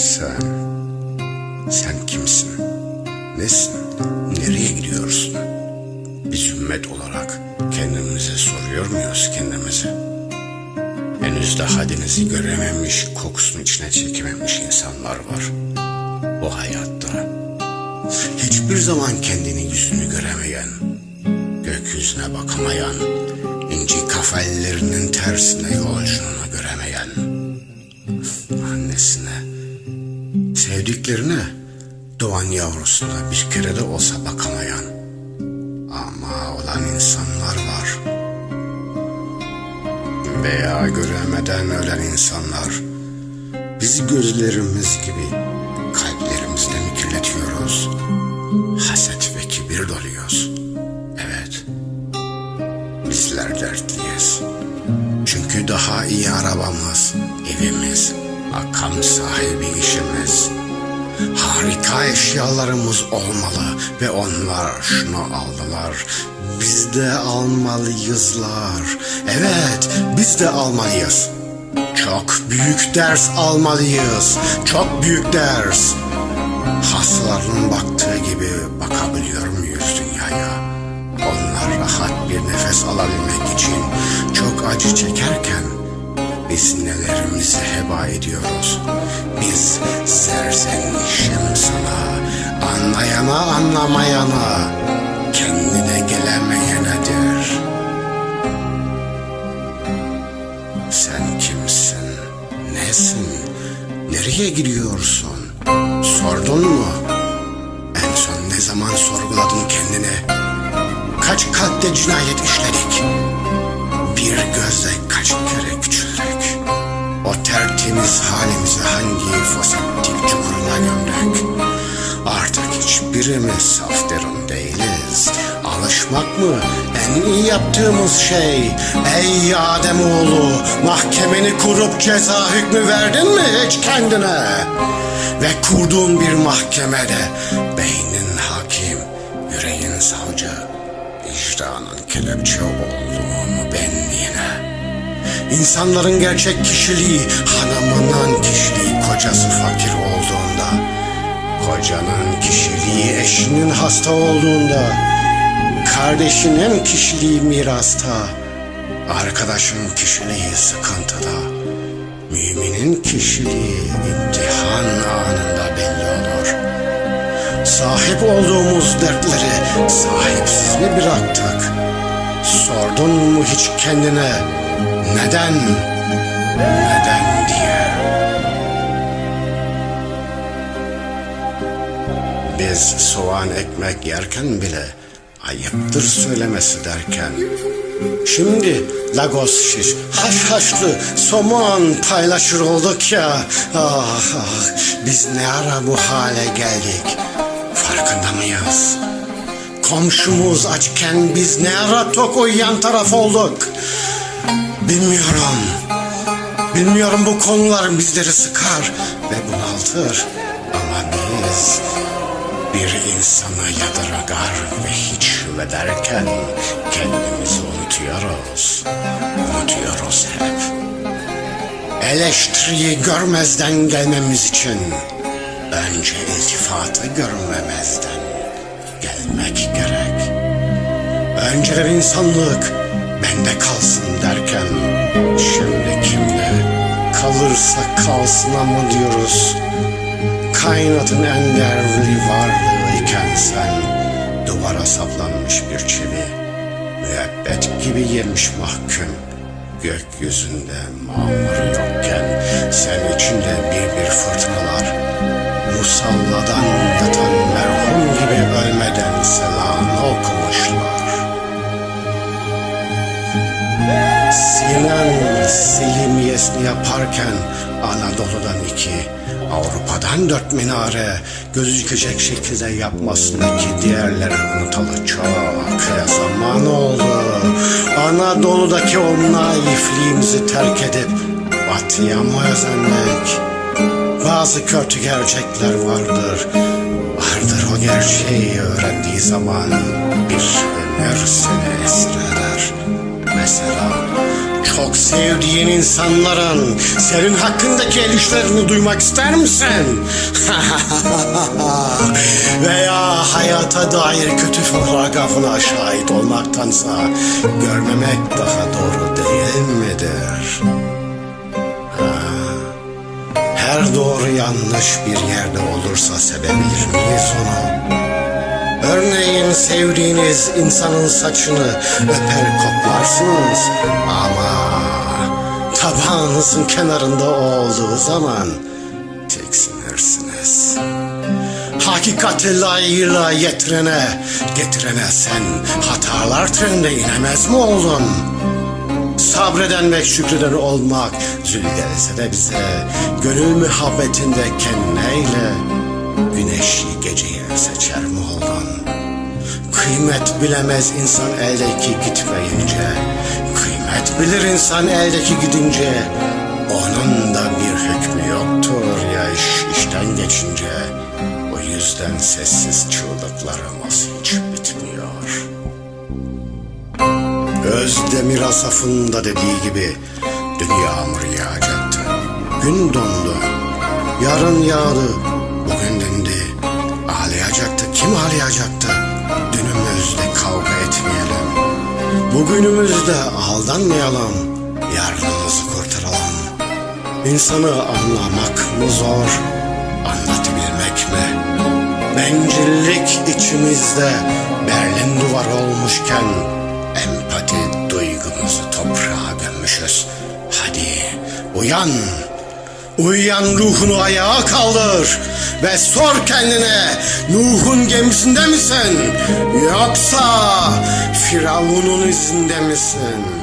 Sen, sen kimsin? Nesin? Nereye gidiyorsun? Biz ümmet olarak kendimize soruyor muyuz kendimize? Henüz daha denizi görememiş, kokusunu içine çekememiş insanlar var. Bu hayatta. Hiçbir zaman kendini yüzünü göremeyen, gökyüzüne bakamayan, inci kafellerinin tersine yolculuğunu göremeyen, sevdiklerine, doğan yavrusuna bir kere de olsa bakamayan ama olan insanlar var. Veya göremeden ölen insanlar. Biz gözlerimiz gibi kalplerimizle mi kirletiyoruz? Haset ve kibir doluyoruz. Evet. Bizler dertliyiz. Çünkü daha iyi arabamız, evimiz, makam sahibi işimiz, harika eşyalarımız olmalı ve onlar şunu aldılar. Biz de almalıyızlar. Evet, biz de almalıyız. Çok büyük ders almalıyız. Çok büyük ders. Hastaların baktığı gibi bakabiliyor muyuz dünyaya? Onlar rahat bir nefes alabilmek için çok acı çekerken biz nelerimizi heba ediyoruz. Biz serzenişim sana, anlayana anlamayana, kendine gelemeyenedir. Sen kimsin, nesin, nereye gidiyorsun? Sordun mu? En son ne zaman sorguladın kendini? Kaç kalpte cinayet işledik? Bir gözle kaç kere küçüldük? O tertemiz halimizi hangi foseptik çukuruna gömdük? Artık hiçbirimiz saf derin değiliz. Alışmak mı en iyi yaptığımız şey? Ey Ademoğlu mahkemeni kurup ceza hükmü verdin mi hiç kendine? Ve kurduğun bir mahkemede beynin hakim, yüreğin savcı, vicdanın kelepçe olduğunu benliğine. İnsanların gerçek kişiliği, hanımının kişiliği kocası fakir olduğunda, kocanın kişiliği eşinin hasta olduğunda, kardeşinin kişiliği mirasta, arkadaşın kişiliği sıkıntıda, müminin kişiliği imtihan anında belli olur. Sahip olduğumuz dertleri sahipsiz mi bıraktık? Sordun mu hiç kendine neden, neden diye? Biz soğan ekmek yerken bile ayıptır söylemesi derken Şimdi Lagos şiş, haşhaşlı somon paylaşır olduk ya. Ah, ah, biz ne ara bu hale geldik? Farkında mıyız? Komşumuz açken biz ne ara tok uyuyan taraf olduk? Bilmiyorum. Bilmiyorum bu konular bizleri sıkar ve bunaltır. Ama biz bir insanı yadırgar ve hiç derken kendimizi unutuyoruz. Unutuyoruz hep. Eleştiriyi görmezden gelmemiz için önce iltifatı görmemezden gelmek gerek. Önce bir insanlık bende kalsın derken şimdi kimde kalırsa kalsın ama diyoruz. Kainatın en değerli varlığıyken sen duvara saplanmış bir çivi, müebbet gibi yemiş mahkum. Gökyüzünde mamur yokken sen içinde bir bir fırtınalar, musalladan yatan merhum gibi ölmeden Selimiyesini yaparken Anadolu'dan iki, Avrupa'dan dört minare gözükecek şekilde yapmasındaki diğerleri unutalı çok zaman oldu. Anadolu'daki o naifliğimizi terk edip batıya mı özenmek? Bazı kötü gerçekler vardır. Vardır o gerçeği öğrendiği zaman bir ömür seni esir eder. Mesela çok sevdiğin insanların senin hakkındaki el duymak ister misin? Veya hayata dair kötü fotoğrafına şahit olmaktansa görmemek daha doğru değil midir? Her doğru yanlış bir yerde olursa sevebilir miyiz onu? Örneğin sevdiğiniz insanın saçını öper koklarsınız ama tabağınızın kenarında olduğu zaman tiksinirsiniz. Hakikati layığıyla getirene, getirene sen hatalar trenine inemez mi oldun? Sabreden ve şükreden olmak zül de bize Gönül muhabbetinde kenneyle Güneşi geceyi seçer mi oldun? Kıymet bilemez insan eldeki gitmeyince Kıymet bilir insan eldeki gidince Onun da bir hükmü yoktur ya iş işten geçince O yüzden sessiz çığlıklarımız hiç bitmiyor Özdemir Asaf'ın da dediği gibi dün yağmur yağacaktı. Gün dondu. Yarın yağdı. Bugün dindi. Ağlayacaktı. Kim ağlayacaktı? Bugünümüzde aldanmayalım. Yarınımızı kurtaralım. İnsanı anlamak mı zor? Anlatabilmek mi? Bencillik içimizde Berlin duvar olmuşken empati duygumuzu toprağa gömmüşüz. Hadi uyan. Uyuyan ruhunu ayağa kaldır ve sor kendine Nuh'un gemisinde misin yoksa Firavun'un izinde misin?